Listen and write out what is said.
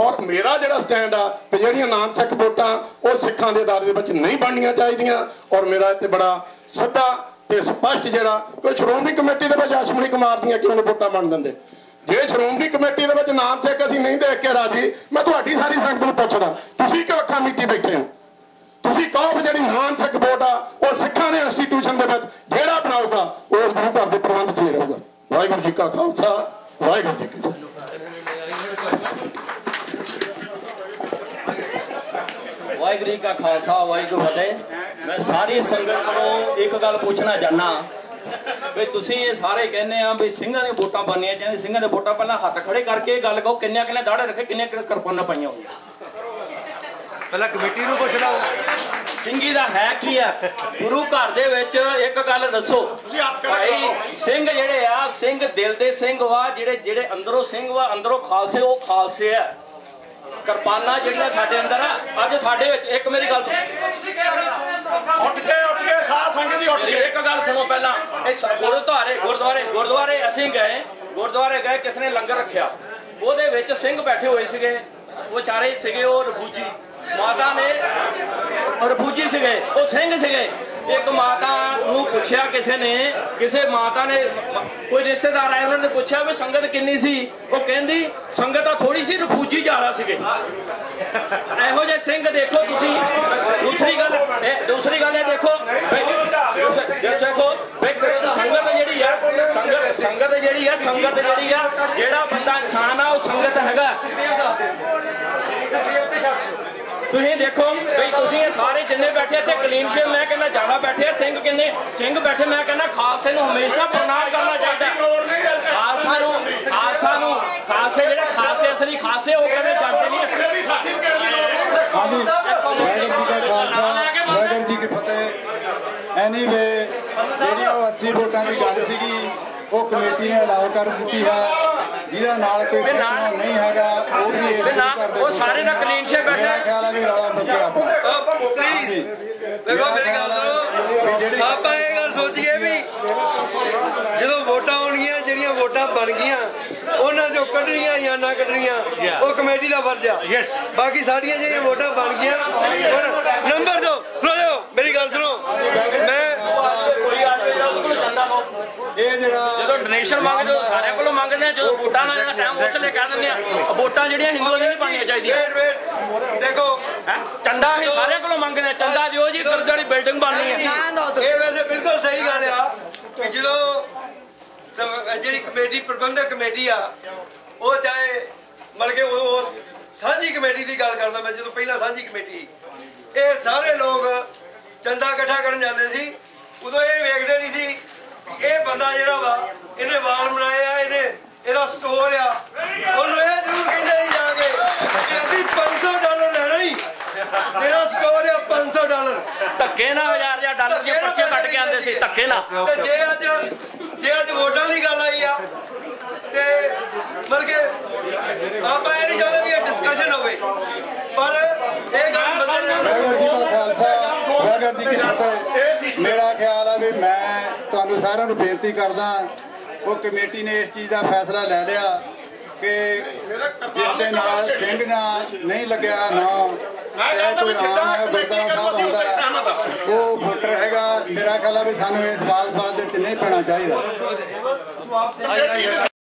ਔਰ ਮੇਰਾ ਜਿਹੜਾ ਸਟੈਂਡ ਆ, ਵੀ ਜਿਹੜੀਆਂ ਨਾਮ ਸਿੱਖ ਵੋਟਾਂ, ਉਹ ਸਿੱਖਾਂ ਦੇ ਦਾਇਰੇ ਦੇ ਵਿੱਚ ਨਹੀਂ ਬਣਨੀਆਂ ਚਾਹੀਦੀਆਂ। ਔਰ ਮੇਰਾ ਇੱਥੇ ਬੜਾ ਸਿੱਧਾ ਤੇ ਸਪਸ਼ਟ ਜਿਹੜਾ, ਕਿ ਸ਼੍ਰੋਮਣੀ ਕਮੇਟੀ ਦੇ ਵਿੱਚ ਅਸ਼ਮਨੀ ਕੁਮਾਰ ਦੀਆਂ ਕਿਉਂ ਨਹੀਂ ਵੋਟਾਂ ਬਣ ਦਿੰਦੇ? ਜੇ ਸ਼੍ਰੋਮਣੀ ਕਮੇਟੀ ਦੇ ਵਿੱਚ ਨਾਮ ਸਿੱਖ ਅਸੀਂ ਨਹੀਂ ਦੇਖ ਕੇ ਰਾਜੀ, ਮੈਂ ਤੁਹਾਡੀ ਸਾਰੀ ਸੰਗਤ ਨੂੰ ਪੁੱਛਦਾ, ਤੁਸੀਂ ਕਿਉਂ ਅੱਖਾਂ ਮੀਟੀ ਬੈਠੇ ਹੋ? ਤੁਸੀਂ ਕਹੋ ਵੀ ਜਿਹੜੀ ਨਾਮ ਸਿੱਖ ਵੋਟ ਆ, ਉਹ ਸਿੱਖਾਂ ਦੇ ਇੰਸਟੀਟਿਊਸ਼ਨ ਦੇ ਵਿੱਚ ਜਿਹੜਾ ਬਣਾਊਗਾ, ਉਸ ਗੁਰੂ ਘਰ ਦੇ ਪ੍ਰਬੰਧ 'ਚ ਹੀ ਰਹੂਗਾ। ਵਾਹਿਗੁਰੂ ਜੀ ਕਾ ਖਾਲਸਾ, ਵਾਹਿਗੁਰੂ ਜੀ ਕੀ ਫਤਿਹ ਵਾਹਿਗੁਰੂ ਜੀ ਕਾ ਖਾਲਸਾ ਵਾਹਿਗੁਰੂ ਫਤਿਹ। ਮੈਂ ਸਾਰੀ ਸੰਗਤ ਕੋਲੋਂ ਇੱਕ ਗੱਲ ਪੁੱਛਣਾ ਚਾਹਨਾ ਵੀ ਤੁਸੀਂ ਇਹ ਸਾਰੇ ਕਹਿੰਦੇ ਆ ਵੀ ਸਿੰਘਾਂ ਦੀਆਂ ਵੋਟਾਂ ਬਣਨੀਆਂ ਚਾਹੀਦੀਆਂ ਸਿੰਘਾਂ ਦੇ ਵੋਟਾਂ ਪਹਿਲਾਂ ਹੱਥ ਖੜੇ ਕਰਕੇ ਗੱਲ ਕਹੋ ਕਿੰਨਿਆਂ ਕਿੰਨੇ ਦਾੜੇ ਰੱਖੇ ਕਿੰਨੇ ਕਿੰਨੇ ਕਿਰਪਾਨਾਂ ਪਾਈਆਂ ਹੋਈਆਂ। ਪਹਿਲਾਂ ਕਮੇਟੀ ਨੂੰ ਪੁੱਛ ਲਓ। ਸਿੰਘੀ ਦਾ ਹੈ ਕੀ ਆ? ਗੁਰੂ ਘਰ ਦੇ ਵਿੱਚ ਇੱਕ ਗੱਲ ਦੱਸੋ। ਭਾਈ ਸਿੰਘ ਜਿਹੜੇ ਆ ਸਿੰਘ ਦਿਲ ਦੇ ਸਿੰਘ ਵਾ ਜਿਹੜੇ ਜਿਹੜੇ ਅੰਦਰੋਂ ਸਿੰਘ ਵਾ ਅੰਦਰੋਂ ਖਾਲਸੇ ਉਹ ਖਾਲਸੇ ਆ। ਕਿਰਪਾਨਾਂ ਜਿਹੜੀਆਂ ਸਾਡੇ ਅੰਦਰ ਆ ਅੱਜ ਸਾਡੇ ਵਿੱਚ ਇੱਕ ਮੇਰੀ ਗੱਲ ਸੁਣੋ। ਉੱਠ ਕੇ ਉੱਠ ਕੇ ਸਾਧ ਸੰਗਤ ਜੀ ਉੱਠ ਮੇਰੀ ਇੱਕ ਗੱਲ ਸੁਣੋ ਪਹਿਲਾਂ। ਇਹ ਗੁਰਦੁਆਰੇ ਗੁਰਦੁਆਰੇ ਗੁਰਦੁਆਰੇ ਅਸੀਂ ਗਏ ਗੁਰਦੁਆਰੇ ਗਏ ਕਿਸ ਨੇ ਲੰਗਰ ਰੱਖਿਆ? ਉਹਦੇ ਵਿੱਚ ਸਿੰਘ ਬੈਠੇ ਹੋਏ ਸੀਗੇ ਉਹ ਚਾਰੇ ਸੀਗੇ ਉਹ ਰਫੂਜੀ ਮਾਤਾ ਨੇ ਰਫੂਜੀ ਸੀਗੇ ਉਹ ਸਿੰਘ ਸੀਗੇ। ਇੱਕ ਮਾਤਾ ਨੂੰ ਪੁੱਛਿਆ ਕਿਸੇ ਨੇ, ਕਿਸੇ ਮਾਤਾ ਨੇ, ਕੋਈ ਰਿਸ਼ਤੇਦਾਰ ਆਏ, ਉਹਨਾਂ ਨੇ ਪੁੱਛਿਆ ਵੀ ਸੰਗਤ ਕਿੰਨੀ ਸੀ? ਉਹ ਕਹਿੰਦੀ, ਸੰਗਤ ਤਾਂ ਥੋੜੀ ਸੀ, ਰਫੂਜੀ ਜ਼ਿਆਦਾ ਸੀਗੇ। ਇਹੋ ਜਿਹੇ ਸਿੰਘ ਦੇਖੋ ਤੁਸੀਂ। ਦੂਸਰੀ ਗੱਲ ਦੂਸਰੀ ਗੱਲ ਇਹ ਦੇਖੋ ਦੇਖੋ ਸੰਗਤ ਜਿਹੜੀ ਆ, ਸੰਗਤ ਸੰਗਤ ਜਿਹੜੀ ਆ, ਸੰਗਤ ਜਿਹੜੀ ਆ, ਜਿਹੜਾ ਬੰਦਾ ਇਨਸਾਨ ਆ ਉਹ ਸੰਗਤ ਹੈਗਾ ਤੁਸੀਂ ਦੇਖੋ ਵੀ ਤੁਸੀਂ ਇਹ ਸਾਰੇ ਜਿੰਨੇ ਬੈਠੇ ਇੱਥੇ ਕਲੀਨ ਸ਼ੇਵ ਮੈਂ ਕਹਿੰਦਾ ਜ਼ਿਆਦਾ ਬੈਠੇ ਆ, ਸਿੰਘ ਕਿੰਨੇ? ਸਿੰਘ ਬੈਠੇ ਮੈਂ ਕਹਿੰਦਾ ਖਾਲਸੇ ਨੂੰ ਹਮੇਸ਼ਾ ਪ੍ਰਣਾਮ ਕਰਨਾ ਚਾਹੀਦਾ। ਖਾਲਸਾ ਨੂੰ ਖਾਲਸਾ ਨੂੰ ਖਾਲਸੇ ਜਿਹੜੇ ਖਾਲਸੇ ਅਸਲੀ ਖਾਲਸੇ ਉਹ ਕਦੇ ਜਾਂਦੇ ਨਹੀਂ ਹਾਂਜੀ ਵਾਹਿਗੁਰੂ ਜੀ ਕਾ ਖਾਲਸਾ ਵਾਹਿਗੁਰੂ ਜੀ ਕੀ ਫਤਿਹ। ਐਨੀਵੇ ਜਿਹੜੀ ਉਹ 80 ਵੋਟਾਂ ਦੀ ਗੱਲ ਸੀਗੀ ਉਹ ਕਮੇਟੀ ਨੇ ਅਲਾਉ ਕਰ ਦਿੱਤੀ ਹੈ। ਜਿਹਦਾ ਨਾਲ ਕੋਈ ਸਿੱਖਣਾ ਨਹੀਂ ਹੈਗਾ ਉਹ ਵੀ ਇਹ ਕਰ ਦੇ ਉਹ ਸਾਰੇ ਦਾ ਕਲੀਨ ਸੇ ਬੈਠਾ ਮੇਰਾ ਖਿਆਲ ਹੈ ਵੀ ਰਾਲਾ ਮੁੱਕੇ ਆਪਣਾ ਪਲੀਜ਼ ਦੇਖੋ ਮੇਰੀ ਗੱਲ ਸੁਣੋ। ਆਪਾਂ ਇਹ ਗੱਲ ਸੋਚੀਏ ਵੀ ਜਦੋਂ ਵੋਟਾਂ ਆਉਣਗੀਆਂ ਜਿਹੜੀਆਂ ਵੋਟਾਂ ਬਣ ਗਈਆਂ ਉਹਨਾਂ ਜੋ ਕੱਢਣੀਆਂ ਜਾਂ ਨਾ ਕੱਢਣੀਆਂ ਉਹ ਕਮੇਟੀ ਦਾ ਫਰਜ਼ ਆ। ਬਾਕੀ ਸਾਡੀਆਂ ਜਿਹੜੀਆਂ ਵੋਟਾਂ ਬਣ ਗਈਆਂ ਨੰਬਰ 2 ਇਹ ਜਿਹੜਾ ਜਦੋਂ ਡੋਨੇਸ਼ਨ ਮੰਗਦੇ ਉਹ ਸਾਰਿਆਂ ਕੋਲੋਂ ਮੰਗਦੇ ਆ ਜਦੋਂ ਵੋਟਾਂ ਦਾ ਟਾਈਮ ਉਸ ਲਈ ਕਹਿ ਦਿੰਦੇ ਆ ਵੋਟਾਂ ਜਿਹੜੀਆਂ ਹਿੰਦੂਆਂ ਦੀਆਂ ਨਹੀਂ ਪਾਣੀਆਂ ਚਾਹੀਦੀਆਂ। ਵੇਟ ਵੇਟ ਦੇਖੋ। ਹੈਂ? ਚੰਦਾ ਅਸੀਂ ਸਾਰਿਆਂ ਕੋਲੋਂ ਮੰਗਦੇ ਆ ਚੰਦਾ ਦਿਓ ਜੀ ਗੁਰਦੁਆਰੇ ਵਾਲੀ ਬਿਲਡਿੰਗ ਬਣਨੀ ਹੈ। ਇਹ ਵੈਸੇ ਬਿਲਕੁਲ ਸਹੀ ਗੱਲ ਆ ਕਿ ਜਦੋਂ ਜਿਹੜੀ ਕਮੇਟੀ ਪ੍ਰਬੰਧਕ ਕਮੇਟੀ ਆ ਉਹ ਚਾਹੇ ਮਤਲਬ ਕਿ ਉਹ ਉਸ ਸਾਂਝੀ ਕਮੇਟੀ ਦੀ ਗੱਲ ਕਰਦਾ ਮੈਂ ਜਦੋਂ ਪਹਿਲਾਂ ਸਾਂਝੀ ਕਮੇਟੀ ਸੀ। ਇਹ ਸਾਰੇ ਲੋਕ ਚੰਦਾ ਇਕੱਠਾ ਕਰਨ ਜਾਂਦੇ ਸੀ। ਉਦੋਂ ਇਹ ਵੇਖਦੇ ਨਹੀਂ ਸੀ ਕਿ ਇਹ ਬੰਦਾ ਜਿਹੜਾ ਵਾ ਇਹਨੇ ਵਾਲ ਬਣਾਏ ਆ ਇਹਨੇ ਇਹਦਾ ਸਟੋਰ ਆ। ਉਹਨੂੰ ਇਹ ਜ਼ਰੂਰ ਕਹਿੰਦੇ ਸੀ ਜਾ ਕੇ ਕਿ ਅਸੀਂ 500 ਡਾਲਰ ਲੈਣਾ ਹੀ। ਤੇਰਾ ਸਟੋਰ ਆ 500 ਡਾਲਰ। ਧੱਕੇ ਨਾਲ ਹਜ਼ਾਰ ਹਜ਼ਾਰ ਡਾਲਰ ਦੀਆਂ ਪਰਚੀਆਂ ਕੱਟ ਕੇ ਆਉਂਦੇ ਸੀ ਧੱਕੇ ਨਾਲ। ਤੇ ਜੇ ਅੱਜ ਜੇ ਅੱਜ ਵੋਟਾਂ ਦੀ ਗੱਲ ਆਈ ਆ ਤੇ ਮਤਲਬ ਕਿ ਆਪਾਂ ਇਹ ਨਹੀਂ ਚਾਹੁੰਦੇ ਵੀ ਇਹ ਡਿਸਕਸ਼ਨ ਹੋਵੇ ਪਰ ਇਹ ਗੱਲ ਬੰਦੇ ਨੇ ਵਾਹਿਗੁਰੂ ਜੀ ਕਾ ਖਾਲਸਾ ਕੀ ਫਤਿਹ ਮੇਰਾ ਖਿਆਲ ਆ ਵੀ ਮੈਂ ਤੁਹਾਨੂੰ ਸਾਰਿਆਂ ਨੂੰ ਬੇਨਤੀ ਕਰਦਾ ਉਹ ਕਮੇਟੀ ਨੇ ਇਸ ਚੀਜ਼ ਦਾ ਫੈਸਲਾ ਲੈ ਲਿਆ ਕਿ ਜਿਸ ਦੇ ਨਾਲ ਸਿੰਘ ਜਾਂ ਨਹੀਂ ਲੱਗਿਆ ਨਾ ਚਾਹੇ ਕੋਈ ਨਾਮ ਹੈ ਗੁਰਦੁਆਰਾ ਸਾਹਿਬ ਆਉਂਦਾ ਹੈ, ਉਹ ਵੋਟਰ ਹੈਗਾ ਮੇਰਾ ਖਿਆਲ ਆ ਵੀ ਸਾਨੂੰ ਇਸ ਬਾਤ ਬਾਤ ਦੇ ਵਿੱਚ ਨਹੀਂ ਪੈਣਾ ਚਾਹੀਦਾ।